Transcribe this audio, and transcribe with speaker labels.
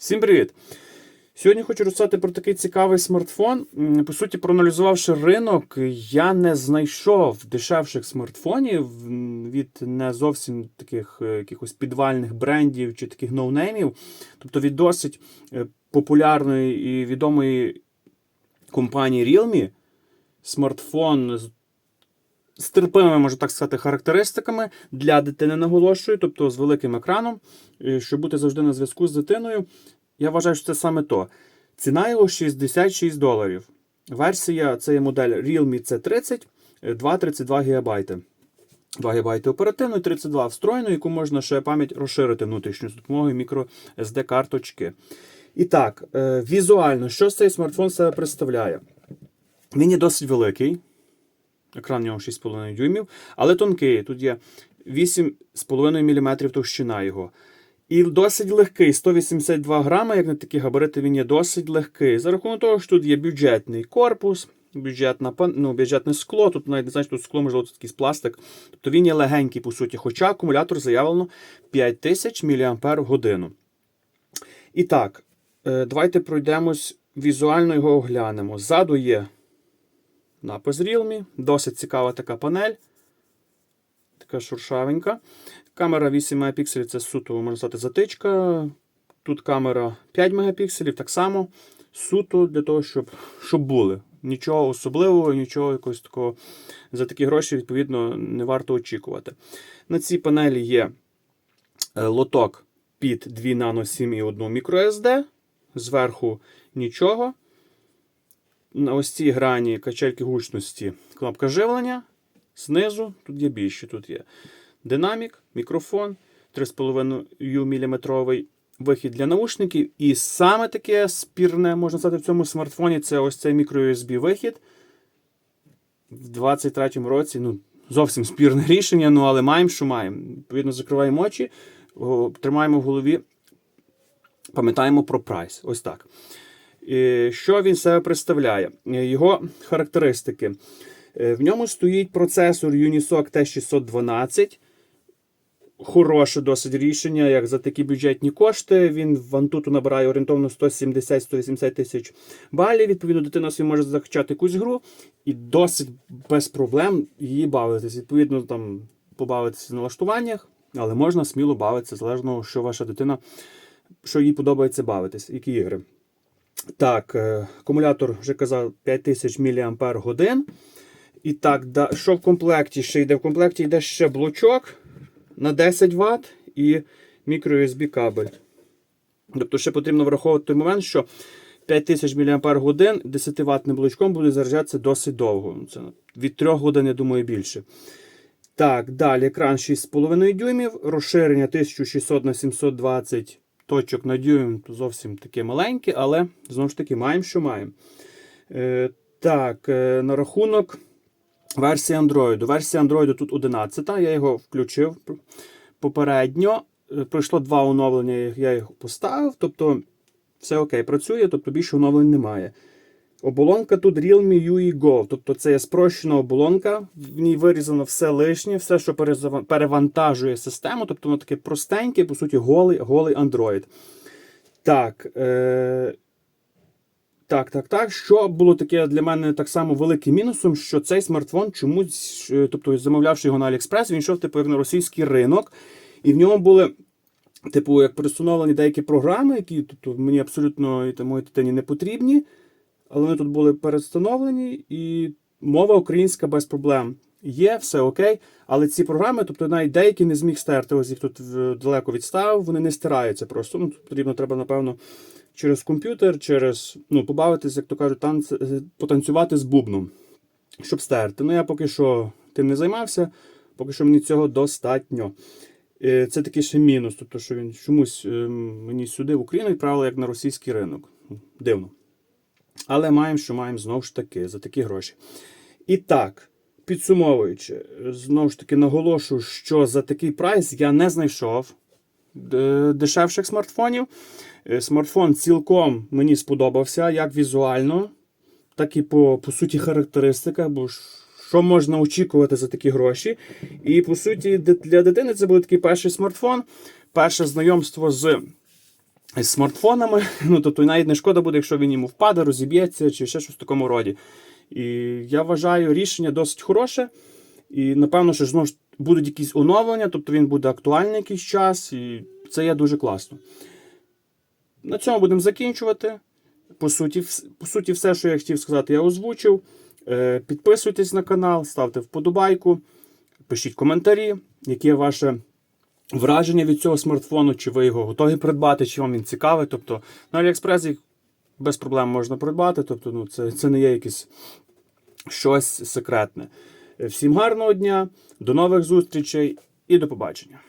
Speaker 1: Всім привіт! Сьогодні хочу розказати про такий цікавий смартфон. По суті, проаналізувавши ринок, я не знайшов дешевших смартфонів від не зовсім таких е, якихось підвальних брендів чи таких ноунеймів. Тобто від досить е, популярної і відомої компанії Realme смартфон з з терпимими, можна так сказати, характеристиками для дитини наголошую, тобто з великим екраном, е, щоб бути завжди на зв'язку з дитиною. Я вважаю, що це саме то. Ціна його 66 доларів. Версія це є модель Realme C30, е, 232 ГБ. 2 ГБ оперативно 32 встроєно, яку можна ще пам'ять розширити внутрішню з допомогою microSD карточки. І так, е, візуально, що цей смартфон себе представляє? Він є досить великий. Екран у нього 6,5 дюймів, але тонкий. Тут є 8,5 мм товщина його. І досить легкий, 182 грами, як на такі габарити, він є досить легкий. За рахунок того, що тут є бюджетний корпус, бюджетна, ну, бюджетне скло, тут навіть не знаю, тут скло, можливо, тут якийсь пластик. Тобто він є легенький, по суті, хоча акумулятор заявлено 5000 мАч. І так, е, давайте пройдемось, візуально його оглянемо. Ззаду є напис Realme, досить цікава така панель. Така шуршавенька. Камера 8 мегапікселів це суто, можна сказати, затичка. Тут камера 5 мегапікселів, так само суто для того, щоб, щоб були. Нічого особливого, нічого якогось такого за такі гроші, відповідно, не варто очікувати. На цій панелі є е, лоток під 2 Nano 7 і 1 microSD. Зверху нічого. На ось цій грані качельки гучності кнопка живлення. Знизу тут є більше. Тут є динамік, мікрофон, 3,5 мм вихід для наушників. І саме таке спірне, можна сказати, в цьому смартфоні це ось цей microUSB вихід. В 23-му році, ну, зовсім спірне рішення, ну але маємо, що маємо. Відповідно, закриваємо очі, тримаємо в голові, пам'ятаємо про прайс. Ось так. Е, Що він себе представляє? Е, Його характеристики. Е, В ньому стоїть процесор Unisoc T612. Хороше досить рішення, як за такі бюджетні кошти. Він в Antutu набирає орієнтовно 170-180 тисяч балів. Відповідно, дитина собі може закачати якусь гру і досить без проблем її бавитись. Відповідно, там побавитися в налаштуваннях, але можна сміло бавитися, залежно, що ваша дитина, що їй подобається бавитись, які ігри. Так, е, акумулятор вже казав 5000 мАч. І так, що в комплекті ще йде? В комплекті йде ще блочок на 10 Вт і microUSB кабель. Тобто ще потрібно враховувати той момент, що 5000 мАч 10 ватним блочком буде заряджатися досить довго. Це від 3 годин, я думаю, більше. Так, далі екран 6,5 дюймів, розширення 1600 на 720 точок на дюйм, зовсім таке маленьке, але знову ж таки маємо, що маємо. Е, так, е, на рахунок версії Android. Версія Android тут 11, я його включив попередньо. Е, Пройшло два оновлення, я їх поставив. Тобто все окей, працює, тобто більше оновлень немає. Оболонка тут Realme UE Go, тобто це є спрощена оболонка, в ній вирізано все лишнє, все, що перевантажує систему, тобто воно таке простеньке, по суті, голий, голий Android. Так, е... так, так, так. Що було таке для мене так само великим мінусом, що цей смартфон чомусь, е, тобто замовлявши його на AliExpress, він йшов типу на російський ринок, і в ньому були. Типу, як перестановлені деякі програми, які тобто, мені абсолютно і моїй дитині не потрібні, але вони тут були перестановлені, і мова українська без проблем. Є, все окей. Але ці програми, тобто навіть деякі не зміг стерти, ось їх тут далеко відставив, вони не стираються просто. Ну, потрібно треба, напевно, через комп'ютер, через ну, побавитись, як то кажуть, танц... е, потанцювати з бубном, щоб стерти. Ну, я поки що тим не займався, поки що мені цього достатньо. Е, Це такий ще мінус, тобто, що він чомусь е, мені сюди в Україну відправили як на російський ринок. Дивно. Але маємо, що маємо знову ж таки за такі гроші. І так, підсумовуючи, знову ж таки наголошую, що за такий прайс я не знайшов е, дешевших смартфонів. Е, Смартфон цілком мені сподобався, як візуально, так і по, по суті характеристиках, бо що можна очікувати за такі гроші. І по суті, для дитини це був такий перший смартфон, перше знайомство з з смартфонами. Ну, тобто навіть не шкода буде, якщо він йому впаде, розіб'ється чи ще щось в такому роді. І я вважаю рішення досить хороше. І напевно, що знову ж будуть якісь оновлення, тобто він буде актуальний якийсь час, і це є дуже класно. На цьому будемо закінчувати. По суті, по суті, все, що я хотів сказати, я озвучив. Е, Підписуйтесь на канал, ставте вподобайку, пишіть коментарі, яке ваше враження від цього смартфону, чи ви його готові придбати, чи вам він цікавий. Тобто на AliExpress їх без проблем можна придбати. Тобто, ну, це, це не є якесь щось секретне. Всім гарного дня, до нових зустрічей і до побачення.